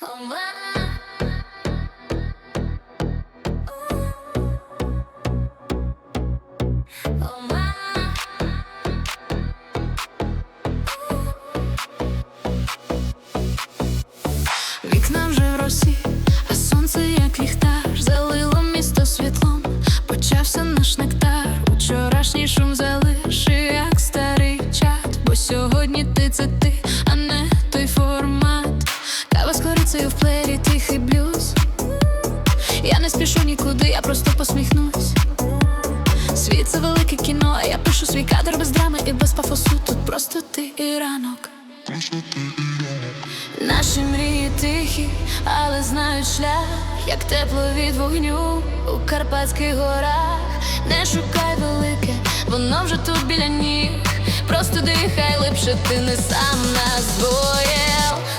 Вікна вже в росі, а сонце як ліхтар залило місто світлом, почався наш нектар. Учорашній шум спішу нікуди, я просто посміхнусь. Світ це велике кіно, а я пишу свій кадр без драми і без пафосу. Тут просто ти і ранок. Наші мрії тихі, але знають шлях, як тепло від вогню у Карпатських горах. Не шукай велике, воно вже тут біля ніг. Просто дихай липше, ти не сам нас двоє.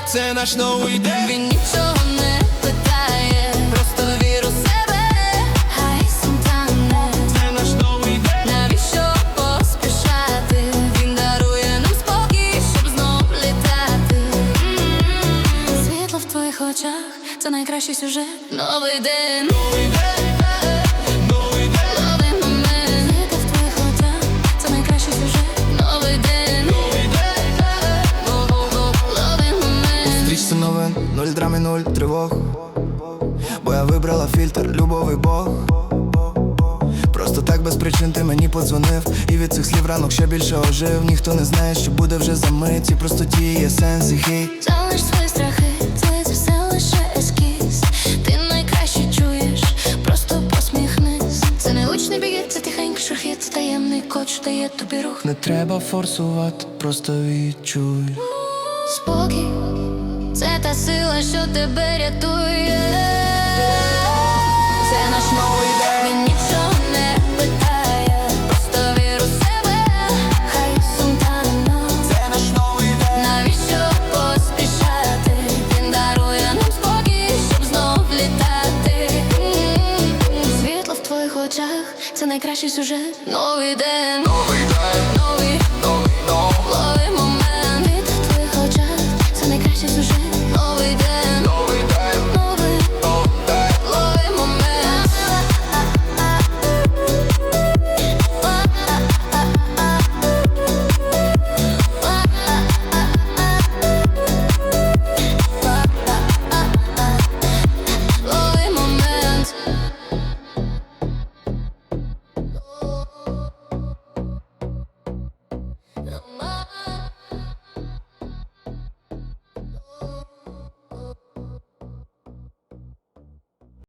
Це наш новий день. Він нічого твоїх очах це найкращий сюжет. Новий день, Новий день. Новий день. новий момент. Світло в твоїх очах це найкращий сюжет. Новий день, Новий день. новий момент. Стрічці новин, нуль драм і нуль тривог. Бо я вибрала фільтр, любовий Бог. Просто так без причин ти мені подзвонив. І від цих слів ранок ще більше ожив. Ніхто не знає, що буде вже за мить. І просто ті є сенс і хей. Що дає тобі рух. Не треба форсувати, просто відчуй. Спокій, це та сила, що тебе рятує. Це наш новий день. Найкращий сюжет. Новий день,